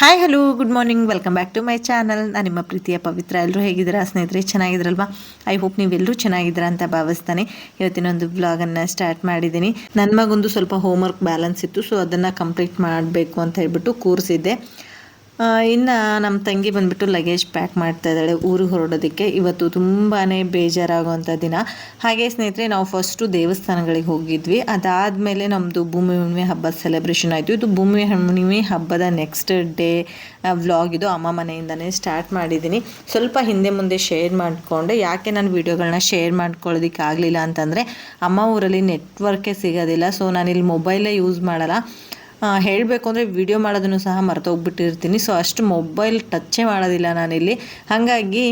Hi hello good morning welcome back to my channel ನಾನು ನಿಮ್ಮ ಪ್ರೀತಿಯ ಪವಿತ್ರ ಎಲ್ಲರೂ ಹೇಗಿದ್ದೀರಾ? ಸ್ನೇಹಿತರೆ, ಚೆನ್ನಾಗಿದ್ರಲ್ವಾ? ಐ ಹೋಪ್ ನೀವೆಲ್ಲರೂ ಚೆನ್ನಾಗಿದ್ದೀರಾ ಅಂತ ಭಾವಿಸ್ತಾನೆ. ಇವತ್ತಿನ ಒಂದು ವ್ಲಾಗನ್ನು ಸ್ಟಾರ್ಟ್ ಮಾಡಿದ್ದೀನಿ. ನನ್ನ ಮಗೊಂದು ಸ್ವಲ್ಪ ಹೋಮ್ವರ್ಕ್ ಬ್ಯಾಲೆನ್ಸ್ ಇತ್ತು ಸೊ ಅದನ್ನು ಕಂಪ್ಲೀಟ್ ಮಾಡಬೇಕು ಅಂತ ಹೇಳ್ಬಿಟ್ಟು ಕೂರಿಸಿದ್ದೆ ಇನ್ನು ನಮ್ಮ ತಂಗಿ ಬಂದುಬಿಟ್ಟು ಲಗೇಜ್ ಪ್ಯಾಕ್ ಮಾಡ್ತಾ ಇದ್ದಾಳೆ ಊರಿಗೆ ಹೊರಡೋದಕ್ಕೆ. ಇವತ್ತು ತುಂಬಾ ಬೇಜಾರಾಗುವಂಥ ದಿನ. ಹಾಗೆ ಸ್ನೇಹಿತರೆ, ನಾವು ಫಸ್ಟು ದೇವಸ್ಥಾನಗಳಿಗೆ ಹೋಗಿದ್ವಿ. ಅದಾದಮೇಲೆ ನಮ್ಮದು ಭೂಮಿ ಹುಣ್ಣಿಮೆ ಹಬ್ಬದ ಸೆಲೆಬ್ರೇಷನ್ ಆಯಿತು. ಇದು ಭೂಮಿ ಹುಣ್ಣಿಮೆ ಹಬ್ಬದ ನೆಕ್ಸ್ಟ್ ಡೇ ವ್ಲಾಗ್ ಇದು. ಅಮ್ಮ ಮನೆಯಿಂದನೇ ಸ್ಟಾರ್ಟ್ ಮಾಡಿದ್ದೀನಿ. ಸ್ವಲ್ಪ ಹಿಂದೆ ಮುಂದೆ ಶೇರ್ ಮಾಡಿಕೊಂಡೆ. ಯಾಕೆ ನಾನು ವೀಡಿಯೋಗಳನ್ನ ಶೇರ್ ಮಾಡ್ಕೊಳ್ಳೋದಕ್ಕೆ ಆಗಲಿಲ್ಲ ಅಂತಂದರೆ, ಅಮ್ಮ ಊರಲ್ಲಿ ನೆಟ್ವರ್ಕೇ ಸಿಗೋದಿಲ್ಲ. ಸೊ ನಾನಿಲ್ಲಿ ಮೊಬೈಲೇ ಯೂಸ್ ಮಾಡಲ್ಲ. ಹೇಳಬೇಕು ಅಂದರೆ ವಿಡಿಯೋ ಮಾಡೋದನ್ನು ಸಹ ಮರ್ತೋಗ್ಬಿಟ್ಟಿರ್ತೀನಿ. ಸೊ ಅಷ್ಟು ಮೊಬೈಲ್ ಟಚ್ಚೇ ಮಾಡೋದಿಲ್ಲ ನಾನಿಲ್ಲಿ. ಹಾಗಾಗಿ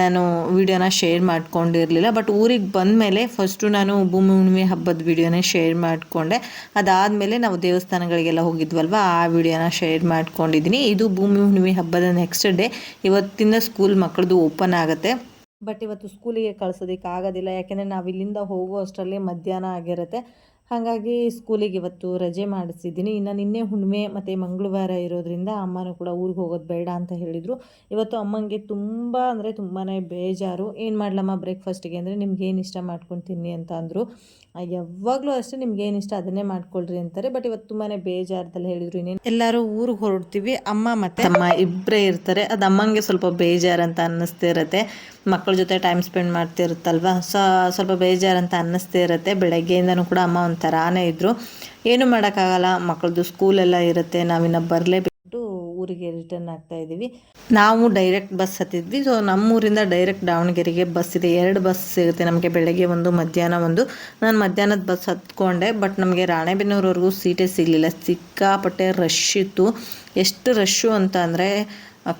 ನಾನು ವಿಡಿಯೋನ ಶೇರ್ ಮಾಡ್ಕೊಂಡಿರಲಿಲ್ಲ. ಬಟ್ ಊರಿಗೆ ಬಂದ ಮೇಲೆ ಫಸ್ಟು ನಾನು ಭೂಮಿ ಹುಣ್ಣಿಮೆ ಹಬ್ಬದ ವಿಡಿಯೋನೇ ಶೇರ್ ಮಾಡಿಕೊಂಡೆ. ಅದಾದಮೇಲೆ ನಾವು ದೇವಸ್ಥಾನಗಳಿಗೆಲ್ಲ ಹೋಗಿದ್ವಲ್ವ, ಆ ವಿಡಿಯೋನ ಶೇರ್ ಮಾಡ್ಕೊಂಡಿದ್ದೀನಿ ಇದು ಭೂಮಿ ಹುಣ್ಣಿಮೆ ಹಬ್ಬದ ನೆಕ್ಸ್ಟ್ ಡೇ ಇವತ್ತಿಂದ ಸ್ಕೂಲ್ ಮಕ್ಕಳದು ಓಪನ್ ಆಗುತ್ತೆ. ಬಟ್ ಇವತ್ತು ಸ್ಕೂಲಿಗೆ ಕಳ್ಸೋದಕ್ಕೆ ಆಗೋದಿಲ್ಲ ಯಾಕೆಂದರೆ ನಾವು ಇಲ್ಲಿಂದ ಹೋಗೋ ಅಷ್ಟರಲ್ಲಿ ಮಧ್ಯಾಹ್ನ ಆಗಿರುತ್ತೆ. ಹಾಗಾಗಿ ಸ್ಕೂಲಿಗೆ ಇವತ್ತು ರಜೆ ಮಾಡಿಸಿದ್ದೀನಿ. ಇನ್ನು ನಿನ್ನೆ ಹುಣ್ಣಿಮೆ ಮತ್ತು ಮಂಗಳವಾರ ಇರೋದ್ರಿಂದ ಅಮ್ಮನೂ ಕೂಡ ಊರಿಗೆ ಹೋಗೋದು ಬೇಡ ಅಂತ ಹೇಳಿದರು. ಇವತ್ತು ಅಮ್ಮನಿಗೆ ತುಂಬ ಅಂದರೆ ತುಂಬಾ ಬೇಜಾರು. ಏನು ಮಾಡಲಮ್ಮ ಬ್ರೇಕ್ಫಾಸ್ಟಿಗೆ ಅಂದರೆ ನಿಮ್ಗೆ ಏನು ಇಷ್ಟ ಮಾಡ್ಕೊಂಡು ತಿನ್ನಿ ಅಂತ ಅಂದರು. ಯಾವಾಗಲೂ ಅಷ್ಟೇ ನಿಮ್ಗೆ ಏನು ಇಷ್ಟ ಅದನ್ನೇ ಮಾಡ್ಕೊಳ್ರಿ ಅಂತಾರೆ. ಬಟ್ ಇವತ್ತು ತುಂಬಾ ಬೇಜಾರದಲ್ಲಿ ಹೇಳಿದ್ರು ಇನ್ನೇನು. ಎಲ್ಲರೂ ಊರಿಗೆ ಹೊರಡ್ತೀವಿ. ಅಮ್ಮ ಮತ್ತು ಅಮ್ಮ ಇಬ್ಬರೇ ಇರ್ತಾರೆ. ಅದು ಅಮ್ಮಂಗೆ ಸ್ವಲ್ಪ ಬೇಜಾರಂತ ಅನ್ನಿಸ್ತಾ ಇರುತ್ತೆ. ಮಕ್ಕಳ ಜೊತೆ ಟೈಮ್ ಸ್ಪೆಂಡ್ ಮಾಡ್ತಿರುತ್ತಲ್ವ? ಸೊ ಸ್ವಲ್ಪ ಅಂತ ಅನ್ನಿಸ್ತಾ ಇರುತ್ತೆ. ಬೆಳಗ್ಗೆಯಿಂದನೂ ಕೂಡ ಅಮ್ಮ ಒಂಥರಾನೇ ಇದ್ದರು ಏನು ಮಾಡೋಕ್ಕಾಗಲ್ಲ ಮಕ್ಕಳದು ಸ್ಕೂಲೆಲ್ಲ ಇರುತ್ತೆ ಬರ್ಲೆ ಬಿಟ್ಟು ಊರಿಗೆ ರಿಟರ್ನ್ ಆಗ್ತಾ ಇದ್ದೀವಿ ನಾವು ಡೈರೆಕ್ಟ್ ಬಸ್ ಹತ್ತಿದ್ವಿ. ಸೊ ನಮ್ಮೂರಿಂದ ಡೈರೆಕ್ಟ್ ದಾವಣಗೆರೆಗೆ ಬಸ್ ಇದೆ. ಎರಡು ಬಸ್ ಸಿಗುತ್ತೆ ನಮಗೆ ಬೆಳಗ್ಗೆ ಒಂದು, ಮಧ್ಯಾಹ್ನ ಒಂದು. ನಾನು ಮಧ್ಯಾಹ್ನದ ಬಸ್ ಹತ್ಕೊಂಡೆ ಬಟ್ ನಮಗೆ ರಾಣೆಬೆನ್ನೂರವರೆಗೂ ಸೀಟೇ ಸಿಗಲಿಲ್ಲ. ಸಿಕ್ಕಾಪಟ್ಟೆ ರಶ್ ಇತ್ತು. ಎಷ್ಟು ರಶ್ಶು ಅಂತ ಅಂದರೆ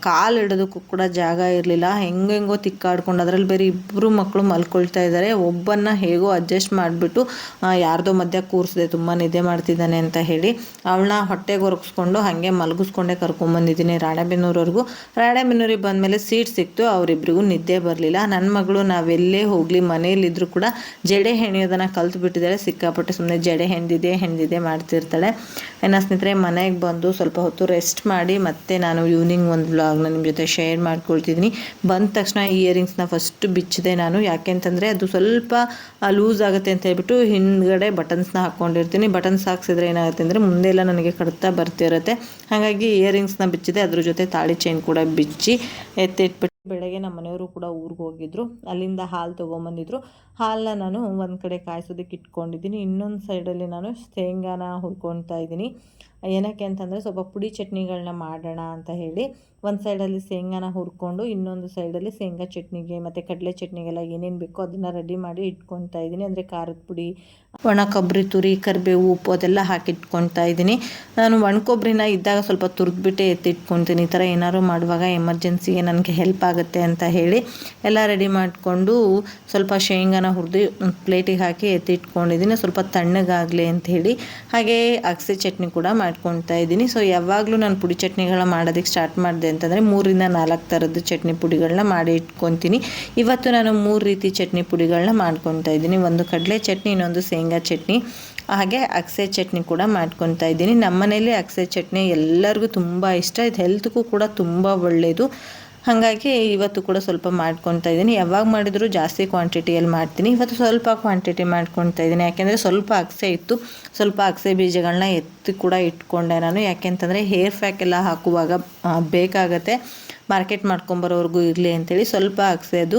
ಕಾಲು ಇಡೋದಕ್ಕೂ ಕೂಡ ಜಾಗ ಇರಲಿಲ್ಲ. ಹೆಂಗೆಂಗೋ ತಿಕ್ಕಾಡ್ಕೊಂಡು ಅದರಲ್ಲಿ ಬೇರೆ ಇಬ್ಬರು ಮಕ್ಕಳು ಮಲ್ಕೊಳ್ತಾ ಇದ್ದಾರೆ ಒಬ್ಬನ್ನ ಹೇಗೋ ಅಡ್ಜಸ್ಟ್ ಮಾಡಿಬಿಟ್ಟು ಯಾರ್ದೋ ಮಧ್ಯ ಕೂರಿಸಿದೆ, ತುಂಬ ನಿದ್ದೆ ಮಾಡ್ತಿದ್ದಾನೆ ಅಂತ ಹೇಳಿ ಅವಳನ್ನ ಹೊಟ್ಟೆಗೆ ಒರಗಿಸ್ಕೊಂಡು ಹಾಗೆ ಮಲಗಿಸ್ಕೊಂಡೇ ಕರ್ಕೊಂಬಂದಿದ್ದೀನಿ ರಾಣೆಬೆನ್ನೂರವರೆಗೂ. ರಾಣೆಬೆನ್ನೂರಿಗೆ ಬಂದಮೇಲೆ ಸೀಟ್ ಸಿಕ್ತು ಅವರಿಬ್ಬರಿಗೂ ನಿದ್ದೆ ಬರಲಿಲ್ಲ. ನನ್ನ ಮಗಳು ನಾವೆಲ್ಲೇ ಹೋಗಲಿ ಮನೆಯಲ್ಲಿದ್ದರೂ ಕೂಡ ಜಡೆ ಹೆಣೆಯೋದನ್ನು ಕಲ್ತು ಬಿಟ್ಟಿದ್ದಾಳೆ ಸಿಕ್ಕಾಪಟ್ಟೆ ಸುಮ್ಮನೆ ಜಡೆ ಹೆಣ್ದಿದೆ ಹೆಣ್ದಿದೆ ಮಾಡ್ತಿರ್ತಾಳೆ. ಇನ್ನು ಸ್ನೇಹಿತರೆ, ಮನೆಗೆ ಬಂದು ಸ್ವಲ್ಪ ಹೊತ್ತು ರೆಸ್ಟ್ ಮಾಡಿ ಮತ್ತೆ ನಾನು ಈವ್ನಿಂಗ್ ಒಂದು ವ್ಲಾಗ್ನ ನಿಮ್ಮ ಜೊತೆ ಶೇರ್ ಮಾಡ್ಕೊಳ್ತಿದ್ದೀನಿ ಬಂದ ತಕ್ಷಣ ಇಯರಿಂಗ್ಸ್ನ ಫಸ್ಟ್ ಬಿಚ್ಚಿದೆ ನಾನು. ಯಾಕೆಂತಂದರೆ ಅದು ಸ್ವಲ್ಪ ಲೂಸ್ ಆಗುತ್ತೆ ಅಂತ ಹೇಳ್ಬಿಟ್ಟು ಹಿಂದ್ಗಡೆ ಬಟನ್ಸ್ನ ಹಾಕ್ಕೊಂಡಿರ್ತೀನಿ ಬಟನ್ಸ್ ಹಾಕ್ಸಿದ್ರೆ ಏನಾಗುತ್ತೆ ಅಂದರೆ ಮುಂದೆ ಎಲ್ಲ ನನಗೆ ಕಡ್ತಾ ಬರ್ತಿರುತ್ತೆ ಹಾಗಾಗಿ ಇಯರಿಂಗ್ಸ್ನ ಬಿಚ್ಚಿದೆ. ಅದ್ರ ಜೊತೆ ತಾಳಿ ಚೈನ್ ಕೂಡ ಬಿಚ್ಚಿ ಎತ್ತಿಟ್ಬಿಟ್ಟು ಬೆಳಗ್ಗೆ ನಮ್ಮ ಮನೆಯವರು ಕೂಡ ಊರಿಗೆ ಹೋಗಿದ್ರು. ಅಲ್ಲಿಂದ ಹಾಲು ತೊಗೊಂಬಂದಿದ್ರು. ಹಾಲನ್ನ ನಾನು ಒಂದು ಕಡೆ ಕಾಯಿಸೋದಕ್ಕೆ ಇಟ್ಕೊಂಡಿದ್ದೀನಿ. ಇನ್ನೊಂದು ಸೈಡಲ್ಲಿ ನಾನು ಶೇಂಗಾನ ಹುರ್ಕೊಳ್ತಾ ಇದ್ದೀನಿ. ಏನಕ್ಕೆ ಅಂತಂದರೆ ಸ್ವಲ್ಪ ಪುಡಿ ಚಟ್ನಿಗಳನ್ನ ಮಾಡೋಣ ಅಂತ ಹೇಳಿ ಒಂದು ಸೈಡಲ್ಲಿ ಶೇಂಗಾನ ಹುರ್ಕೊಂಡು ಇನ್ನೊಂದು ಸೈಡಲ್ಲಿ ಶೇಂಗಾ ಚಟ್ನಿಗೆ ಮತ್ತು ಕಡಲೆ ಚಟ್ನಿಗೆಲ್ಲ ಏನೇನು ಬೇಕೋ ಅದನ್ನು ರೆಡಿ ಮಾಡಿ ಇಟ್ಕೊತಾ ಇದ್ದೀನಿ. ಅಂದರೆ ಖಾರದ ಪುಡಿ, ಒಣ ಕೊಬ್ಬರಿ, ತುರಿ, ಕರಿಬೇವು, ಉಪ್ಪು ಅದೆಲ್ಲ ಹಾಕಿ ಇಟ್ಕೊತಾ ಇದ್ದೀನಿ. ನಾನು ಒಣ ಕೊಬ್ಬರಿನ ಇದ್ದಾಗ ಸ್ವಲ್ಪ ತುರಿದ್ಬಿಟ್ಟೆ ಎತ್ತಿಟ್ಕೊತೀನಿ ಈ ಥರ ಏನಾದ್ರು ಮಾಡುವಾಗ ಎಮರ್ಜೆನ್ಸಿಗೆ ನನಗೆ ಹೆಲ್ಪ್ ಆಗುತ್ತೆ ಅಂತ ಹೇಳಿ ಎಲ್ಲ ರೆಡಿ ಮಾಡಿಕೊಂಡು ಸ್ವಲ್ಪ ಶೇಂಗಾನ ಹುರಿದು ಪ್ಲೇಟಿಗೆ ಹಾಕಿ ಎತ್ತಿಟ್ಕೊಂಡಿದ್ದೀನಿ. ಸ್ವಲ್ಪ ತಣ್ಣಗಾಗಲಿ ಅಂತ ಹೇಳಿ. ಹಾಗೆ ಅಗಸೆ ಚಟ್ನಿ ಕೂಡ ಮಾಡ್ಕೊತಾ ಇದ್ದೀನಿ. ಸೊ ಯಾವಾಗಲೂ ನಾನು ಪುಡಿ ಚಟ್ನಿಗಳನ್ನ ಮಾಡೋದಕ್ಕೆ ಸ್ಟಾರ್ಟ್ ಮಾಡಿದೆ ಅಂತಂದರೆ ಮೂರಿಂದ ನಾಲ್ಕು ಥರದ್ದು ಚಟ್ನಿ ಪುಡಿಗಳನ್ನ ಮಾಡಿ ಇಟ್ಕೊತೀನಿ. ಇವತ್ತು ನಾನು ಮೂರು ರೀತಿ ಚಟ್ನಿ ಪುಡಿಗಳನ್ನ ಮಾಡ್ಕೊತಾ ಇದ್ದೀನಿ. ಒಂದು ಕಡಲೆ ಚಟ್ನಿ, ಇನ್ನೊಂದು ಶೇಂಗಾ ಚಟ್ನಿ. ಹಾಗೆ ಅಕ್ಸೆ ಚಟ್ನಿ ಕೂಡ ಮಾಡ್ಕೊತಾ ಇದ್ದೀನಿ. ನಮ್ಮ ಮನೇಲಿ ಅಕ್ಸೆ ಚಟ್ನಿ ಎಲ್ಲರಿಗೂ ತುಂಬ ಇಷ್ಟ. ಇದು ಹೆಲ್ತ್ಗೂ ಕೂಡ ತುಂಬ ಒಳ್ಳೆಯದು ಹಾಗಾಗಿ ಇವತ್ತು ಕೂಡ ಸ್ವಲ್ಪ ಮಾಡ್ಕೊತಾ ಇದ್ದೀನಿ. ಯಾವಾಗ ಮಾಡಿದರೂ ಜಾಸ್ತಿ ಕ್ವಾಂಟಿಟಿಯಲ್ಲಿ ಮಾಡ್ತೀನಿ. ಇವತ್ತು ಸ್ವಲ್ಪ ಕ್ವಾಂಟಿಟಿ ಮಾಡ್ಕೊತಾ ಇದ್ದೀನಿ. ಯಾಕೆಂದರೆ ಸ್ವಲ್ಪ ಅಗಸೆ ಇತ್ತು. ಸ್ವಲ್ಪ ಅಗಸೆ ಬೀಜಗಳನ್ನ ಎತ್ತಿ ಕೂಡ ಇಟ್ಕೊಂಡೆ ನಾನು. ಯಾಕೆಂತಂದರೆ ಹೇರ್ ಫ್ಯಾಕ್ ಎಲ್ಲ ಹಾಕುವಾಗ ಬೇಕಾಗತ್ತೆ. ಮಾರ್ಕೆಟ್ ಮಾಡ್ಕೊಂಬರೋವರೆಗೂ ಇರಲಿ ಅಂತೇಳಿ ಸ್ವಲ್ಪ ಅಕ್ಸೆದು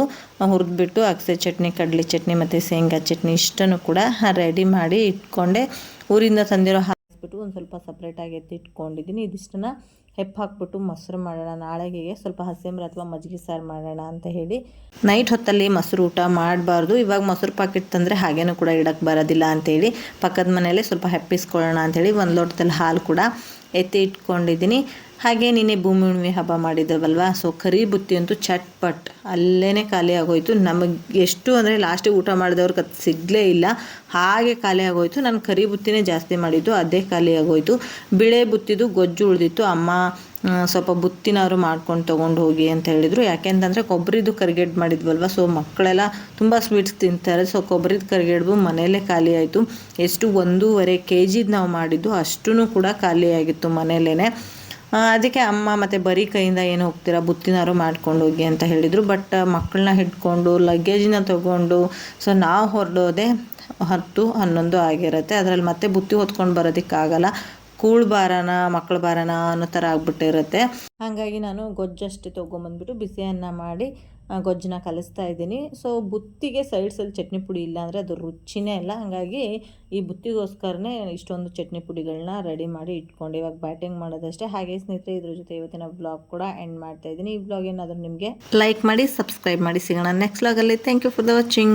ಹುರಿದ್ಬಿಟ್ಟು ಅಗಸೆ ಚಟ್ನಿ, ಕಡಲೆ ಚಟ್ನಿ ಮತ್ತು ಶೇಂಗಾ ಚಟ್ನಿ ಇಷ್ಟನ್ನು ಕೂಡ ರೆಡಿ ಮಾಡಿ ಇಟ್ಕೊಂಡೆ. ಊರಿಂದ ತಂದಿರೋ ಹಾಕಿಸ್ಬಿಟ್ಟು ಒಂದು ಸ್ವಲ್ಪ ಸಪ್ರೇಟಾಗಿ ಎತ್ತಿಟ್ಕೊಂಡಿದ್ದೀನಿ ಇದಿಷ್ಟನ್ನು ಹೆಪ್ಪು ಹಾಕ್ಬಿಟ್ಟು ಮೊಸರು ಮಾಡೋಣ. ನಾಳೆಗೆ ಸ್ವಲ್ಪ ಹಸಿಂಬ್ರ ಅಥವಾ ಮಜ್ಜಿಗೆ ಸಾರು ಮಾಡೋಣ ಅಂತ ಹೇಳಿ. ನೈಟ್ ಹೊತ್ತಲ್ಲಿ ಮೊಸರು ಊಟ ಮಾಡಬಾರ್ದು. ಇವಾಗ ಮೊಸರು ಪಾಕೆಟ್ ತಂದರೆ ಹಾಗೇನೂ ಕೂಡ ಇಡಕ್ಕೆ ಬರೋದಿಲ್ಲ ಅಂತೇಳಿ ಪಕ್ಕದ ಮನೆಯಲ್ಲೇ ಸ್ವಲ್ಪ ಹೆಪ್ಪಿಸ್ಕೊಳ್ಳೋಣ ಅಂಥೇಳಿ ಒಂದು ಲೋಟದಲ್ಲಿ ಹಾಲು ಕೂಡ ಎತ್ತಿ ಇಟ್ಕೊಂಡಿದ್ದೀನಿ. ಹಾಗೆ ನಿನ್ನೆ ಭೂಮಿ ಹುಣ್ಣಿಮೆ ಹಬ್ಬ ಮಾಡಿದ್ದವಲ್ವಾ ಸೊ ಕರಿ ಬುತ್ತಿ ಅಂತೂ ಚಟ್ಪಟ್. ಅಲ್ಲೇ ಖಾಲಿ ಆಗೋಯ್ತು. ನಮಗೆ ಎಷ್ಟು ಅಂದರೆ ಲಾಸ್ಟಿಗೆ ಊಟ ಮಾಡಿದವ್ರಿಗೆ ಅದು ಸಿಗಲೇ ಇಲ್ಲ. ಹಾಗೆ ಖಾಲಿ ಆಗೋಯ್ತು. ನಾನು ಕರಿ ಬುತ್ತಿನೇ ಜಾಸ್ತಿ ಮಾಡಿದ್ದು. ಅದೇ ಖಾಲಿ ಆಗೋಯ್ತು. ಬಿಳೆ ಬುತ್ತಿದು ಗೊಜ್ಜು ಉಳಿದಿತ್ತು. ಅಮ್ಮ ಸ್ವಲ್ಪ ಬುತ್ತಿನಾದ್ರು ಮಾಡ್ಕೊಂಡು ತೊಗೊಂಡು ಹೋಗಿ ಅಂತ ಹೇಳಿದರು. ಯಾಕೆಂತಂದರೆ ಕೊಬ್ಬರಿದು ಕರಿಗೆಡ್ ಮಾಡಿದ್ವಲ್ವ? ಸೊ ಮಕ್ಕಳೆಲ್ಲ ತುಂಬ ಸ್ವೀಟ್ಸ್ ತಿಂತಾರೆ. ಸೊ ಕೊಬ್ಬರಿದು ಕರಿಗೆಡ್ಬು ಮನೆಯಲ್ಲೇ ಖಾಲಿ ಆಯಿತು ಎಷ್ಟು ಒಂದೂವರೆ ಕೆ ಜಿದು ನಾವು ಮಾಡಿದ್ದು ಅಷ್ಟೂ ಕೂಡ ಖಾಲಿಯಾಗಿತ್ತು ಮನೆಯಲ್ಲೇ ಅದಕ್ಕೆ ಅಮ್ಮ ಮತ್ತು ಬರೀ ಕೈಯಿಂದ ಏನು ಹೋಗ್ತೀರಾ? ಬುತ್ತಿನಾರು ಮಾಡ್ಕೊಂಡು ಹೋಗಿ ಅಂತ ಹೇಳಿದರು. ಬಟ್ ಮಕ್ಕಳನ್ನ ಹಿಡ್ಕೊಂಡು ಲಗೇಜಿನ ತೊಗೊಂಡು ಸೊ ನಾವು ಹೊರಡೋದೆ ಹತ್ತು, ಹನ್ನೊಂದು ಆಗಿರುತ್ತೆ. ಅದರಲ್ಲಿ ಮತ್ತೆ ಬುತ್ತಿ ಹೊತ್ಕೊಂಡು ಬರೋದಕ್ಕಾಗಲ್ಲ. ಕೂಳ್ ಬಾರನ ಮಕ್ಕಳ ಬಾರನ ಅನ್ನೋ ಥರ ಆಗ್ಬಿಟ್ಟಿರುತ್ತೆ. ಹಾಗಾಗಿ ನಾನು ಗೊಜ್ಜಷ್ಟು ತೊಗೊಂಬಂದ್ಬಿಟ್ಟು ಬಿಸಿಯನ್ನ ಮಾಡಿ ಗೊಜ್ಜನ್ನ ಕಲಿಸ್ತಾ ಇದ್ದೀನಿ. ಸೊ ಬುತ್ತಿಗೆ ಸೈಡ್ಸಲ್ಲಿ ಚಟ್ನಿ ಪುಡಿ ಇಲ್ಲ ಅಂದರೆ ಅದು ರುಚಿನೇ ಇಲ್ಲ. ಹಾಗಾಗಿ ಈ ಬುತ್ತಿಗೋಸ್ಕರನೇ ಇಷ್ಟೊಂದು ಚಟ್ನಿ ಪುಡಿಗಳನ್ನ ರೆಡಿ ಮಾಡಿ ಇಟ್ಕೊಂಡು. ಇವಾಗ ಬ್ಯಾಟಿಂಗ್ ಮಾಡೋದಷ್ಟೇ. ಹಾಗೆ ಸ್ನೇಹಿತರೆ ಇದ್ರ ಜೊತೆ ಇವತ್ತಿನ ಬ್ಲಾಗ್ ಕೂಡ ಎಂಡ್ ಮಾಡ್ತಾ ಇದ್ದೀನಿ. ಈ ಬ್ಲಾಗ್ ಏನಾದರೂ ನಿಮಗೆ ಲೈಕ್ ಮಾಡಿ ಸಬ್ಸ್ಕ್ರೈಬ್ ಮಾಡಿ ಸಿಗೋಣ. Next ಬ್ಲಾಗಲ್ಲಿ thank you for the watching